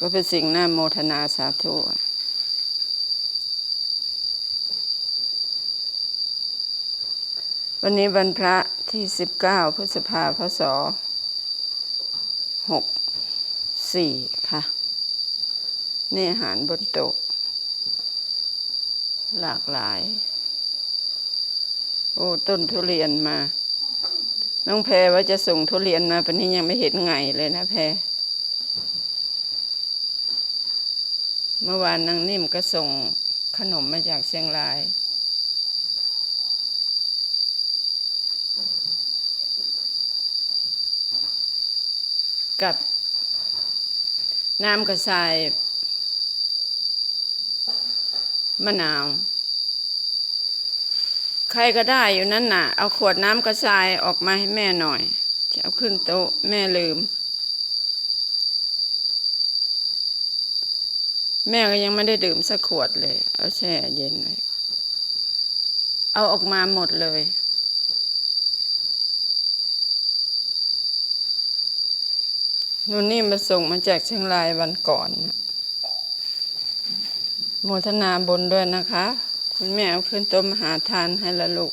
ก็เป็นสิ่งน่าโมทนาสาธุวันนี้วันพระที่ 19 พฤษภาพศ64ค่ะ นี่อาหารบนโต๊ะหลากหลาย โอ้ต้นทุเรียนมา น้องแพรว่าจะส่งทุเรียนมาปนนี้ยังไม่เห็นไงเลยนะแพร เมื่อวานนางนิ่มก็ส่งขนมมาจากเชียงราย กับน้ำกระชายมะนาว ใครก็ได้อยู่นั่นน่ะ เอาขวดน้ำกระชายออกมาให้แม่หน่อยจะเอาขึ้นโต๊ะแม่ลืม แม่ก็ยังไม่ได้ดื่มสักขวดเลย เอาแช่เย็นเลย เอาออกมาหมดเลยนุ่นนี่มาส่งมาจากเชียงรายวันก่อนนะโมทนาบนด้วยนะคะ คุณแม่เอาขึ้นต้มหาทานให้ละลูก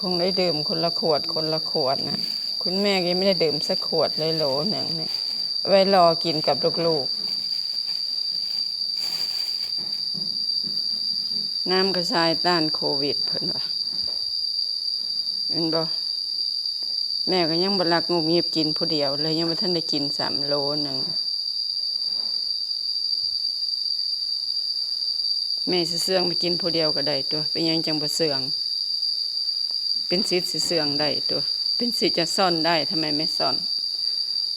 คงได้ดื่มคนละขวดคนละขวดนะ คุณแม่ยังไม่ได้ดื่มสักขวดเลยโหลหนึ่งเนี่ยไว้รอกินกับลูกๆ น้ำกระชายต้านโควิดเพิ่นว่าเห็นบ่แม่ก็ยังบรักงูมีบกินผู้เดียวเลยยังไม่ทันได้กินสามโลหนึ่งแม่สิเสื่องไปกินผู้เดียวก็ได้ตัว เป็นยังจังบ่เสื่อง เป็นสิทธิ์สิเสื่องได้ตัว เป็นสิทธิ์จะซ่อนได้ทำไมไม่ซ่อน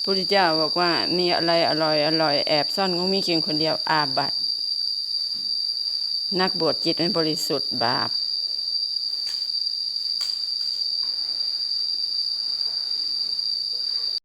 พระพุทธเจ้าบอกว่ามีอะไรอร่อยอร่อยแอบซ่อนงูมีกินคนเดียวอาบัติ นักบวชจิตเป็นบริสุทธิ์บาป